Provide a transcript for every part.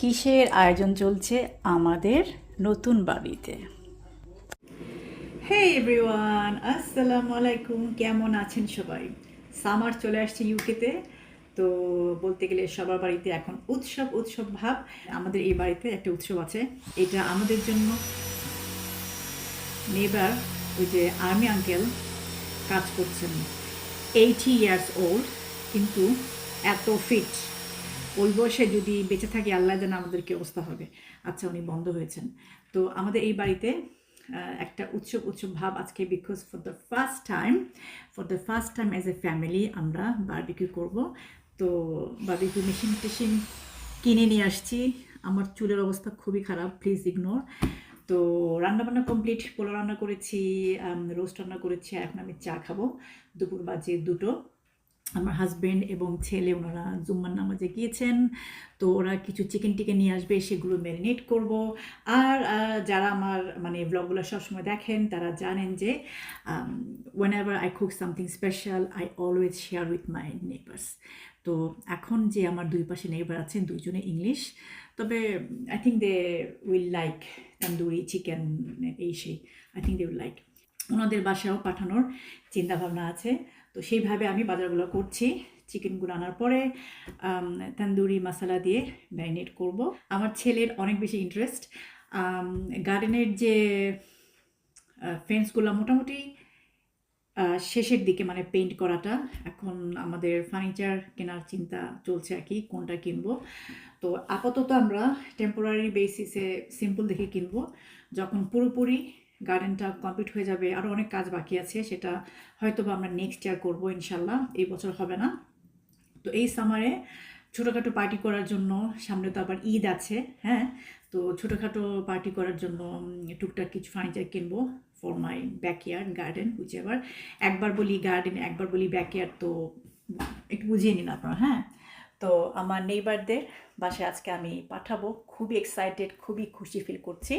কিসের আয়োজন চলছে আমাদের নতুন বাড়িতে? হে এভরিওয়ান আসসালামু আলাইকুম, কেমন আছেন সবাই? সামার চলে আসছে ইউকেতে তো বলতে গেলে সবার বাড়িতে এখন উৎসব উৎসব ভাব। আমাদের এই বাড়িতে একটা উৎসব আছে, এটা আমাদের জন্য। নেবার ওই যে আর্মি আঙ্কেল কাজ করছেন। এইটি ইয়ার্স ওল্ড কিন্তু এত ফিট ওই বয়সে যদি বেঁচে থাকি, আল্লাহ যেন আমাদের কি অবস্থা হবে। আচ্ছা উনি বন্ধ হয়েছেন। তো আমাদের এই বাড়িতে একটা উৎসব উৎসব ভাব আজকে because for the first time for the first time as a family আমরা বারবিকিউ করব। তো বারবিকিউ মেশিন টেশিন কিনে নিয়ে আসছি। আমার চুলের অবস্থা খুবই খারাপ প্লিজ ইগনোর তো রান্নাবান্না কমপ্লিট পোলা রান্না করেছি রোস্ট রান্না করেছি এখন আমি চা খাব। দুপুর বাজে দুটো। আমার হাজব্যান্ড এবং ছেলে, ওনারা জুম্মার নামাজে গিয়েছেন। তো ওরা কিছু চিকেন টিকেন নিয়ে আসবে, সেগুলো ম্যারিনেট করব। আর যারা আমার মানে ব্লগগুলো সবসময় দেখেন, তারা জানেন যে whenever I cook something special I always share with my neighbours তো এখন যে আমার দুই পাশে নেবার আছেন, দুইজনে ইংলিশ তবে I think they will like tandoori chicken এই সেই I think they will like ওনাদের বাসায়ও পাঠানোর চিন্তাভাবনা আছে। তো সেইভাবে আমি বাজারগুলো করছি। চিকেনগুলো আনার পরে তন্দুরি মশলা দিয়ে ম্যারিনেট করব। আমার ছেলের অনেক বেশি ইন্টারেস্ট গার্ডেনের যে ফেন্সগুলো মোটামুটি শেষের দিকে মানে পেইন্ট করাটা, এখন আমাদের ফার্নিচার কেনার চিন্তা চলছে আর কি, কোনটা কিনবো। তো আপাতত আমরা টেম্পোরারি বেসিসে সিম্পল দেখে কিনবো। যখন পুরোপুরি গার্ডেনটা কমপ্লিট হয়ে যাবে আরও অনেক কাজ বাকি আছে, সেটা হয়তো বা আমরা নেক্সট ইয়ার করব ইনশাল্লাহ, এই বছর হবে না। তো এই সামারে ছোটোখাটো পার্টি করার জন্য, সামনে তো আবার ঈদ আছে হ্যাঁ? তো ছোটোখাটো পার্টি করার জন্য টুকটাক কিছু ফার্নিচার কিনবো ফর মাই ব্যাকয়ার্ড গার্ডেন বুঝে আবার একবার বলি গার্ডেন একবার বলি ব্যাকয়ার্ড তো একটু বুঝিয়ে নিন আপনারা হ্যাঁ? তো আমার নেইবারদের বাসায় আজকে আমি পাঠাবো, খুবই এক্সাইটেড খুবই খুশি ফিল করছি।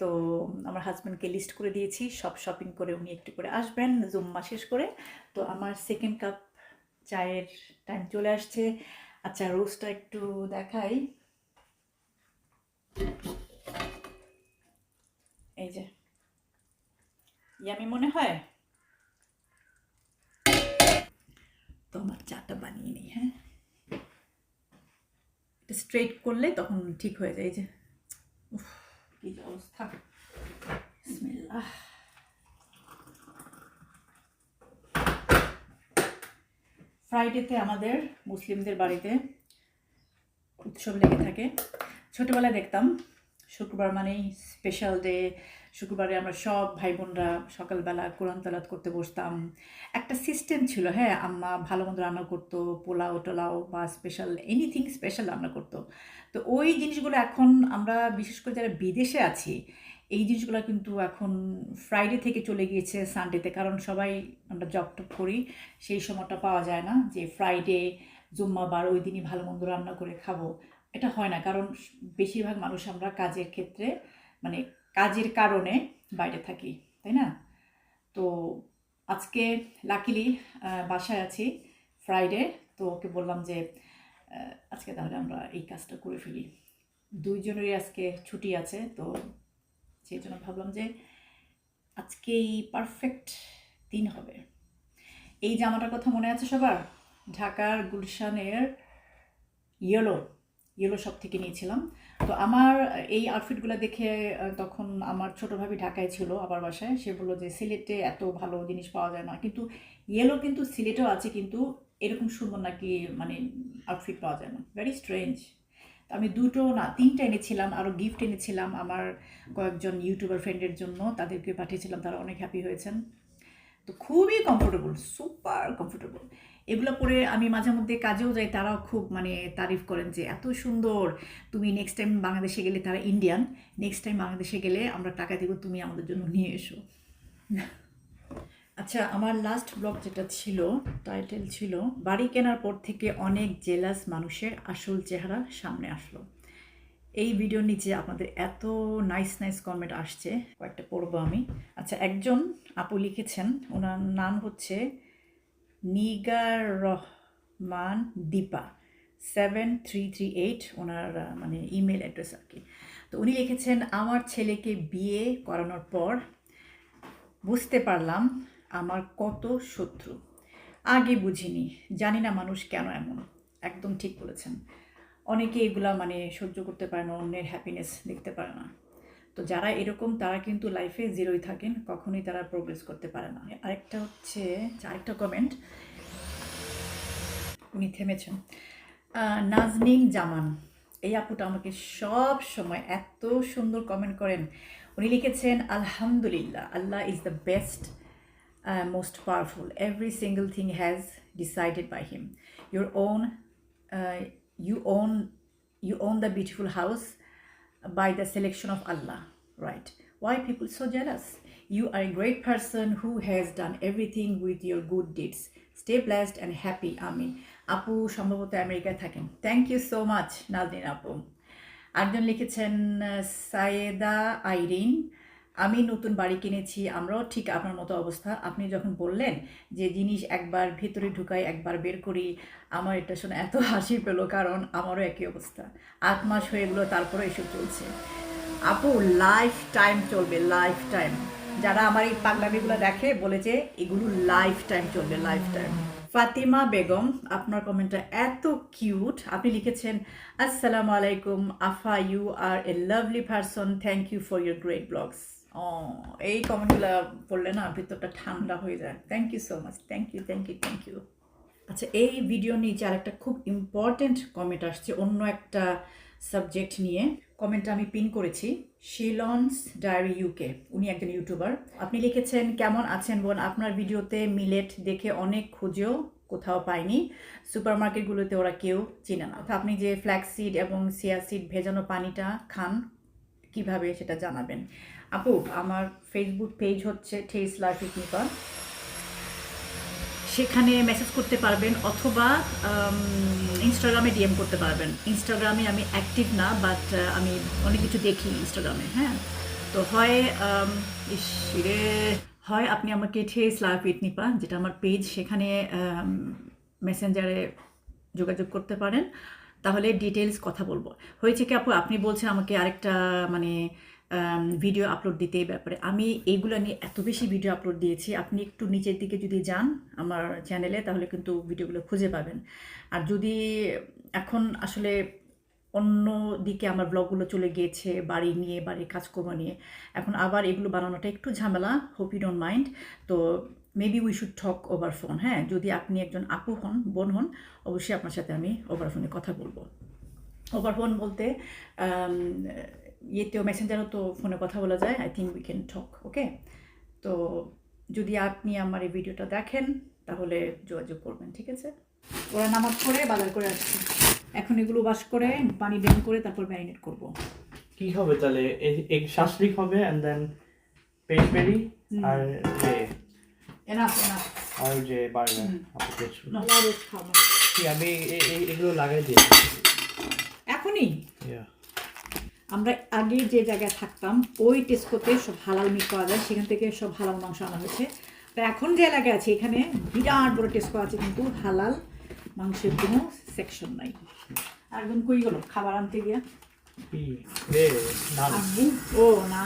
তো আমার হাজব্যান্ডকে লিস্ট করে দিয়েছি সব শপিং করে উনি একটু করে আসবেন জুম্মা শেষ করে। তো আমার সেকেন্ড কাপ চায়ের টাইম চলে আসছে। আচ্ছা রোজটা একটু দেখাই। এই যে। ইয়ামি মনে হয়? তো আমার চাটা বানিয়ে নিই হ্যাঁ। স্ট্রেট করলে তখন ঠিক হয়ে যায় যে। উফ, কি অবস্থা বিসমিল্লাহ ফ্রাইডেতে আমাদের মুসলিমদের বাড়িতে উৎসব লেগে থাকে। ছোটোবেলায় দেখতাম। শুক্রবার মানেই স্পেশাল ডে শুক্রবারে আমরা সব ভাই বোনরা সকালবেলা কোরআন তালাত করতে বসতাম। একটা সিস্টেম ছিল হ্যাঁ আম্মা ভালো মন্দ রান্না করতো, পোলাও টোলাও বা স্পেশাল এনিথিং স্পেশাল রান্না করতো। তো ওই জিনিসগুলো এখন আমরা, বিশেষ করে যারা বিদেশে আছি, এই জিনিসগুলো কিন্তু এখন ফ্রাইডে থেকে চলে গিয়েছে সানডেতে কারণ সবাই আমরা জব টপ করি, সেই সময়টা পাওয়া যায় না যে ফ্রাইডে জুম্মাবার ওই দিনই ভালো মন্দ রান্না করে খাব। এটা হয় না। কারণ বেশিরভাগ মানুষ আমরা কাজের ক্ষেত্রে মানে কাজের কারণে বাইরে থাকি, তাই না? তো আজকে লাকিলি বাসায় আছি ফ্রাইডে তো ওকে বললাম যে আজকে তাহলে আমরা এই কাজটা করে ফেলি। দুইজনেরই আজকে ছুটি আছে, তো সেই জন্য ভাবলাম যে আজকেই পারফেক্ট দিন হবে। এই জামাটার কথা মনে আছে সবার? ঢাকার গুলশানের ইয়েলো ইয়েলো শপ থেকে নিয়েছিলাম। তো আমার, এই আউটফিটগুলো দেখে তখন আমার ছোটো ভাবি ঢাকায় ছিল আবার বাসায়। সে বলল যে, সিলেটে এত ভালো জিনিস পাওয়া যায় না। কিন্তু ইয়েলো কিন্তু সিলেটেও আছে, কিন্তু এরকম সুন্দর নাকি মানে আউটফিট পাওয়া যায় না। ভেরি স্ট্রেঞ্জ আমি দুটো না, তিনটা এনেছিলাম আরও গিফট এনেছিলাম আমার কয়েকজন ইউটিউবার ফ্রেন্ডের জন্য। তাদেরকে পাঠিয়েছিলাম, তারা অনেক হ্যাপি হয়েছেন। তো খুবই কমফোর্টেবল সুপার কমফোর্টেবল এগুলো পরে আমি মাঝে মধ্যে কাজেও যাই, তারাও খুব মানে তারিফ করেন যে এত সুন্দর, তুমি নেক্সট টাইম বাংলাদেশে গেলে তারা ইন্ডিয়ান নেক্সট টাইম বাংলাদেশে গেলে আমরা টাকা দেবো, তুমি আমাদের জন্য নিয়ে এসো। আচ্ছা আমার লাস্ট ব্লগ যেটা ছিল টাইটেল ছিল, বাড়ি কেনার পর থেকে অনেক জেলাস মানুষের আসল চেহারা সামনে আসলো। এই ভিডিওর নিচে আপনাদের এত নাইস নাইস কমেন্ট আসছে, কয়েকটা পড়ব আমি। আচ্ছা একজন আপু লিখেছেন, ওনার নাম হচ্ছে Nigar Rahman Dipa seven three three eight ওনার মানে ইমেল অ্যাড্রেস আর কি। তো উনি লিখেছেন, আমার ছেলেকে বিয়ে করানোর পর বুঝতে পারলাম আমার কত শত্রু। আগে বুঝিনি, জানি না মানুষ কেন এমন। একদম ঠিক বলেছেন। অনেকে এগুলা মানে সহ্য করতে পারে না, অন্যের হ্যাপিনেস দেখতে পারে না। তো যারা এরকম তারা কিন্তু লাইফে জিরোই থাকেন কখনোই তারা প্রোগ্রেস করতে পারে না। আরেকটা হচ্ছে আরেকটা কমেন্ট উনি থেমেছেন। নাজনীন জামান এই আপুটা আমাকে সব সময় এত সুন্দর কমেন্ট করেন। উনি লিখেছেন আলহামদুলিল্লাহ Allah is the best most powerful every Every thing has has by him your Your you uh, you own, the beautiful house by the selection of Allah. Right? Why people so jealous? You are a great person who has done everything with your good deeds. Stay blessed and happy. Amin. আপু সম্ভবত আমেরিকায় থাকেন thank you so much Nazneen আপু Arjun লিখেছেন Sayeda Irin আমি নতুন বাড়ি কিনেছি, আমরাও ঠিক আপনার মতো অবস্থা। আপনি যখন বললেন যে জিনিস একবার ভিতরে ঢুকাই, একবার বের করি, আমার এটা শুনে এত হাসি পেল, কারণ আমারও একই অবস্থা। আট মাস হয়ে গেলো তারপরে এসব চলছে। আপু লাইফ টাইম চলবে লাইফ টাইম যারা আমার এই পাগলামিগুলো দেখে, বলে যে এগুলো লাইফ টাইম চলবে লাইফ টাইম ফাতিমা বেগম, আপনার কমেন্টটা এত কিউট আপনি লিখেছেন, আসসালামু আলাইকুম, আফা you are a lovely person thank you for your great blogs ও এই কমেন্টগুলো পড়লে না ভিতরটা ঠান্ডা হয়ে যায়। Thank you so much thank you thank you thank you আচ্ছা এই ভিডিও নিয়ে নিচে আরেকটা খুব ইম্পর্ট্যান্ট কমেন্ট আসছে, অন্য একটা সাবজেক্ট নিয়ে। কমেন্টটা আমি পিন করেছি শিলনস ডায়েরি ইউকে উনি একজন ইউটিউবার আপনি লিখেছেন, কেমন আছেন বোন? আপনার ভিডিওতে মিলেট দেখে অনেক খুঁজেও কোথাও পাইনি। সুপার মার্কেটগুলোতে ওরা কেউ চিনে না। আপনি যে ফ্ল্যাক্সিড এবং সিয়া সিড ভেজানো পানিটা খান, কীভাবে সেটা জানাবেন? আপু আমার ফেসবুক পেজ হচ্ছে ঠেস লাইফ ইকনিকা সেখানে মেসেজ করতে পারবেন অথবা ইনস্টাগ্রামে ডিএম করতে পারবেন। ইনস্টাগ্রামে আমি অ্যাক্টিভ না বাট আমি অনেক কিছু দেখি ইনস্টাগ্রামে হ্যাঁ? তো হয় um, হয় আপনি আমাকে ঠেস লাইফ ইটনিপা যেটা আমার পেজ সেখানে মেসেঞ্জারে যোগাযোগ করতে পারেন। তাহলে ডিটেলস কথা বলব। হয়েছে কি আপু আপনি বলছেন আমাকে আরেকটা মানে ভিডিও আপলোড দিতে এই ব্যাপারে। আমি এইগুলো নিয়ে এত বেশি ভিডিও আপলোড দিয়েছি, আপনি একটু নিচের দিকে যদি যান আমার চ্যানেলে তাহলে কিন্তু ভিডিওগুলো খুঁজে পাবেন। আর যদি এখন আসলে অন্য দিকে আমার ব্লগগুলো চলে গিয়েছে, বাড়ি নিয়ে, বাড়ির কাজকর্ম নিয়ে, এখন আবার এগুলো বানানোটা একটু ঝামেলা হোপ ইউ ডোন্ট মাইন্ড তো maybe we should talk over phone হ্যাঁ? যদি আপনি একজন আপু হন, বোন হন, অবশ্যই আপনার সাথে আমি ওভার ফোনে কথা বলব। ওভার ফোন বলতে ইয়েতেও মেসেঞ্জারও তো ফোনে কথা বলা যায় I think we can talk okay তো যদি আপনি আমার এই ভিডিওটা দেখেন তাহলে যোগাযোগ করবেন ঠিক আছে? ওরা নামাজ পড়ে বাজার করে আসছে। এখন এগুলো বাস করে পানি ড্রেন করে তারপর ম্যারিনেট করব। কি হবে তাহলে? শাসলিক হবে এন্ড দেন পেরি আর যে এনাফ এনাফ আর যে বার্গার ঠিক আমি এগুলো লাগাই দিই আমরা আগে যে জায়গায় থাকতাম ওই টেস্কোতে সব হালাল মিট পাওয়া যায় সেখান থেকে সব হালাল মাংস আনা হয়েছে। তো এখন যে এলাকায় আছে এখানে বিরাট বড় টেস্কো আছে কিন্তু হালাল মাংসের কোনো সেকশন নাই। আর একদম কই গেল? খাবার আনতে গিয়া? ও না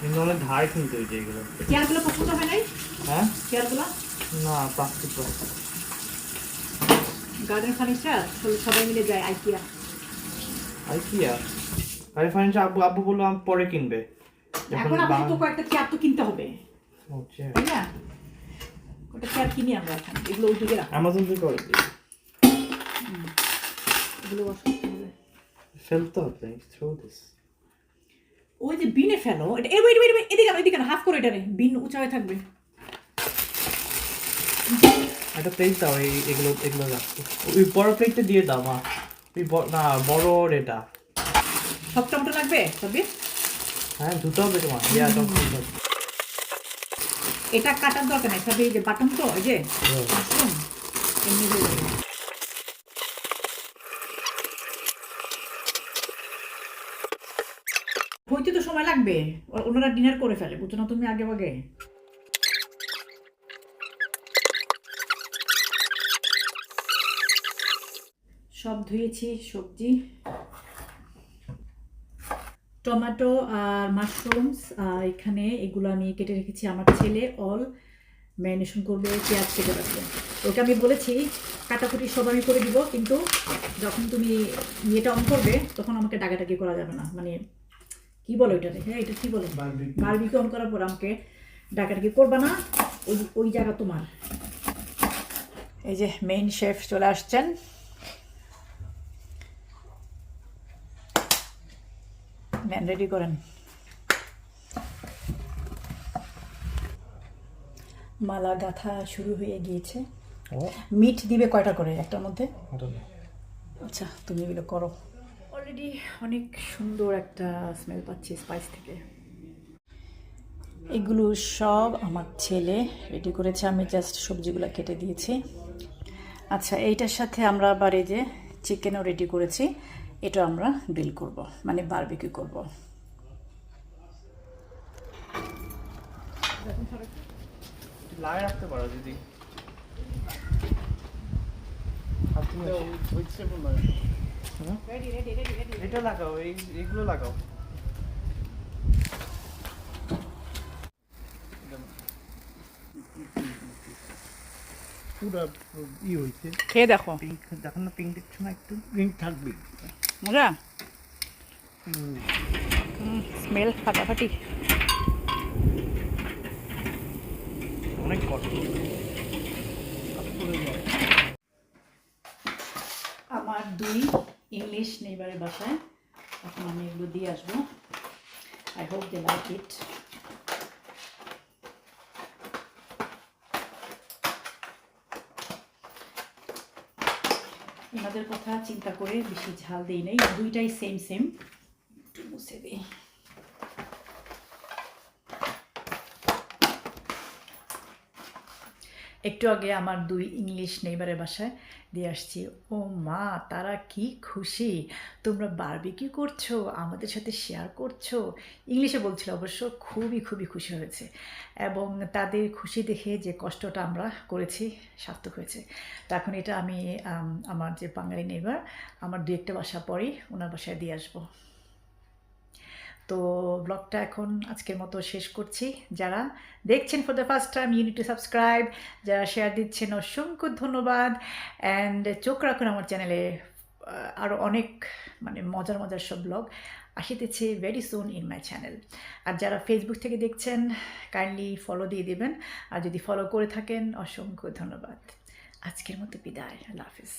কিন্তু অনেক ধার কিন্তু এগুলো। চেয়ারগুলো পছন্দ হয় নাই? হ্যাঁ? চেয়ারগুলো না প্লাস্টিক গার্ডেন ফার্নিচার সবাই মিলে যায় আইকিয়া আর আরে ফাইন্যান্স আব্বু আব্বু বলল আমি পরে কিনবে। এখন আপনার তো কয়েকটা চেয়ার তো কিনতে হবে। তাই না? ওটা চেয়ার কিনি আমরা এখন। এগুলো ওই দিকে রাখো। অ্যামাজন থেকে করে দিই এগুলো করতে হবে। ফেলতে হবে থ্রো দিস ওই যে বিনে ফেলো এটা এই ওয়েট ওয়েট এদিকে এদিকে হাফ করে এটা রে বিন উঁচা হয়ে থাকবে। একটা প্লেট দাও এই এগুলো এগুলো ওই বড় প্লেটটা দিয়ে দাও মা। ওই না বড় এটা। সব টমেটো লাগবে সবই হ্যাঁ দুটো হবে তোমার। ইয়া এটা কাটার দরকার নেই সবই যে বাটন তো এই যে। এমনি হইতে তো সময় লাগবে ওনারা ডিনার করে ফেলে বুঝছ না তুমি আগে আগে সব ধুয়েছি সবজি। টমেটো আর মাশরুমস এখানে এগুলো আমি কেটে রেখেছি আমার ছেলে। অল ম্যারিনেশন করবে পেঁয়াজ কেটে রাখবে। ওকে আমি বলেছি কাটাকুটি সব আমি করে দিব কিন্তু যখন তুমি ইয়েটা অন করবে তখন আমাকে ডাকাটাকি করা যাবে না। মানে কি বলো এটাতে হ্যাঁ এটা কি বলে? বারবিকিউ অন করার পর আমাকে ডাকাটাকি করবা না ওই ওই জায়গা তোমার। এই যে মেইন শেফ চলে আসছেন। নেন রেডি করেন মালা গাথা শুরু হয়ে গিয়েছে। মিট দিবে কয়টা করে? একটার মধ্যে? আচ্ছা তুমি এগুলো করো। অলরেডি অনেক সুন্দর একটা স্মেল পাচ্ছি স্পাইস থেকে। এগুলো সব আমার ছেলে রেডি করেছে। আমি জাস্ট সবজিগুলো কেটে দিয়েছি। আচ্ছা এইটার সাথে আমরা আবার এই যে চিকেনও রেডি করেছি। এটা আমরা গ্রিল করব মানে বারবিকিউ করব। রাখতে পারো? এটা লাগাও এই এগুলো লাগাও। পুরা ই হয়েছে খেয়ে দেখো। পিঙ্ক দেখো না পিঙ্ক দেখছ না একটু রিং থাকবে মজা? স্মেল ফাটাফাটি। অনেক কষ্ট। আমার দুই ইংলিশ নেইবারের বাসায়। এখন আমি এগুলো দিয়ে আসব। I hope they like it এনাদের কথা চিন্তা করে বেশি ঝাল দিই নাই দুইটাই সেম সেম একটু মুছে দিই একটু আগে আমার দুই ইংলিশ নেইবারের বাসায় দিয়ে আসছি। ও মা, তারা কি খুশি? তোমরা বারবিকিউ করছ, আমাদের সাথে শেয়ার করছ। ইংলিশে বলছিল অবশ্য খুবই খুবই খুশি হয়েছে। এবং তাদের খুশি দেখে যে কষ্টটা আমরা করেছি, সার্থক হয়েছে। তো এখন এটা আমি আমার যে বাঙালি নেইবার আমার দু একটা বাসা পরেই ওনার বাসায় দিয়ে আসব। তো ব্লগটা এখন আজকের মতো শেষ করছি। যারা দেখছেন for the first time you need to subscribe যারা শেয়ার দিচ্ছেন, অসংখ্য ধন্যবাদ। অ্যান্ড চোখ রাখুন আমার চ্যানেলে আরও অনেক মানে মজার মজার সব ব্লগ আসিতেছে very soon in my channel আর যারা ফেসবুক থেকে দেখছেন কাইন্ডলি ফলো দিয়ে দেবেন। আর যদি ফলো করে থাকেন, অসংখ্য ধন্যবাদ। আজকের মতো বিদায়। আল্লাহ হাফিজ।